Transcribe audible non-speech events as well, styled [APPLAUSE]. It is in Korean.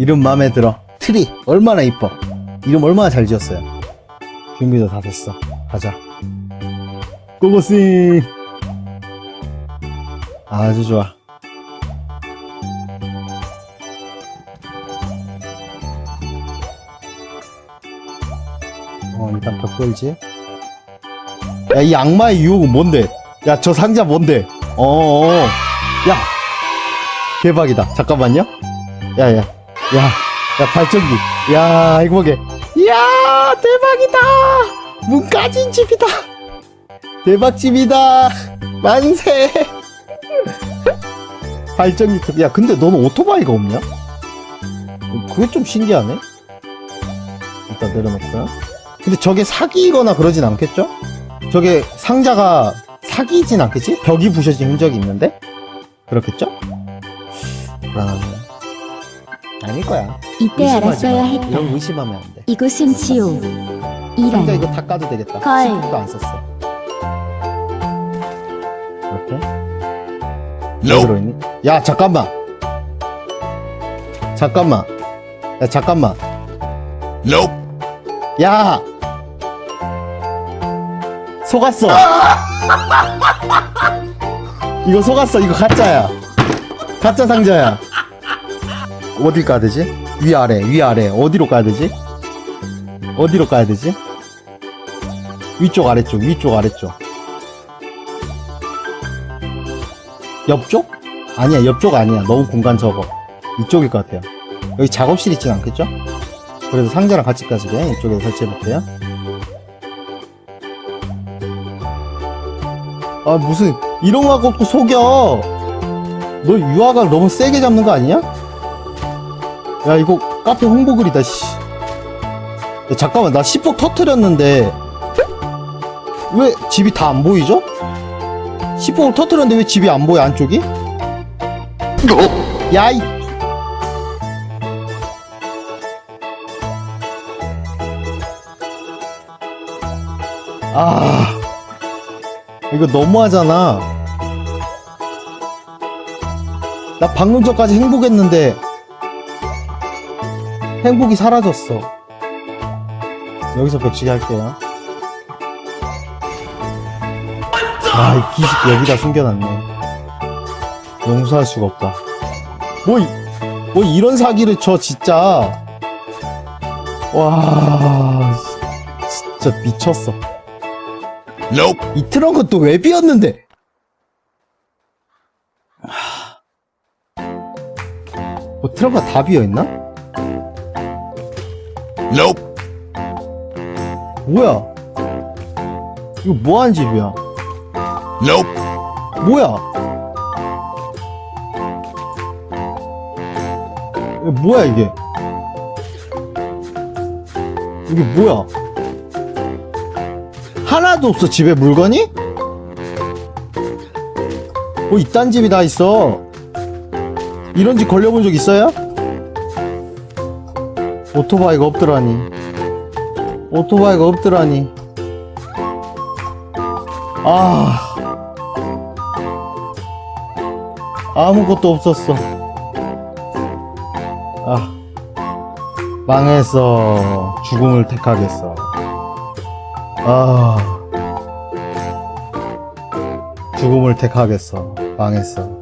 이름 마음에 들어. 트리 얼마나 이뻐. 이름 얼마나 잘 지었어요. 준비도 다 됐어. 가자. 고고싱. 아주 좋아. 어, 일단 벽 끌지. 야, 이 악마의 유혹은 뭔데? 야, 저 상자 뭔데? 어어. 야! 대박이다. 잠깐만요. 야, 야. 야, 야, 발전기. 야, 이거 보게. 이야, 대박이다! 문 까진 집이다! 대박 집이다! 만세! [LAUGHS] 발전기, 야, 근데 너는 오토바이가 없냐? 그게 좀 신기하네? 일단 내려놓고요. 근데 저게 사기거나 그러진 않겠죠? 저게 상자가 사기진 않겠지? 벽이 부셔진 흔적이 있는데? 그렇겠죠? 불안하네. 아닐 거야. 이때 의심하지 알았어야 마. 했다. 이런 거 의심하면 안 돼. 이곳은 지옥. 이란. 이거 다 까도 되겠다. 헐. 안 썼어. 이렇게. 뭐. 들어있니? 야, 잠깐만. 잠깐만. 야, 잠깐만. Nope. 야! 속았어. [LAUGHS] 이거 속았어. 이거 가짜야. 가짜 상자야. 어딜 가야 되지? 위 아래, 위 아래. 어디로 가야 되지? 어디로 가야 되지? 위쪽 아래쪽, 위쪽 아래쪽. 옆쪽? 아니야, 옆쪽 아니야. 너무 공간 적어. 이쪽일 것 같아요. 여기 작업실 있진 않겠죠? 그래서 상자랑 같이 가지게 이쪽에 설치해볼게요. 아, 무슨, 이런 거 갖고 속여! 너 유아가 너무 세게 잡는 거 아니야? 야, 이거 카페 홍보글이다, 씨. 야, 잠깐만, 나 10폭 터트렸는데, 왜 집이 다 안 보이죠? 10폭을 터트렸는데 왜 집이 안 보여, 안쪽이? 야, 이. 아. 이거 너무하잖아. 나 방금 전까지 행복했는데, 행복이 사라졌어. 여기서 벽치기 할게요. 아, 이 기식 여기다 숨겨놨네. 용서할 수가 없다. 뭐, 이- 뭐 이런 사기를 쳐, 진짜. 와, 진짜 미쳤어. Nope. 이 트렁크 또 왜 비었는데? 하... 뭐 트렁크가 다 비어있나? Nope. 뭐야? 이거 뭐하는 집이야? Nope. 뭐야? 이거 뭐야 이게? 이게 뭐야? 하나도 없어 집에 물건이? 뭐 이딴 집이 다 있어 이런 집 걸려본 적 있어요? 오토바이가 없더라니 오토바이가 없더라니 아 아무것도 없었어. 아, 망했어. 죽음을 택하겠어. 아, 죽음을 택하겠어. 망했어.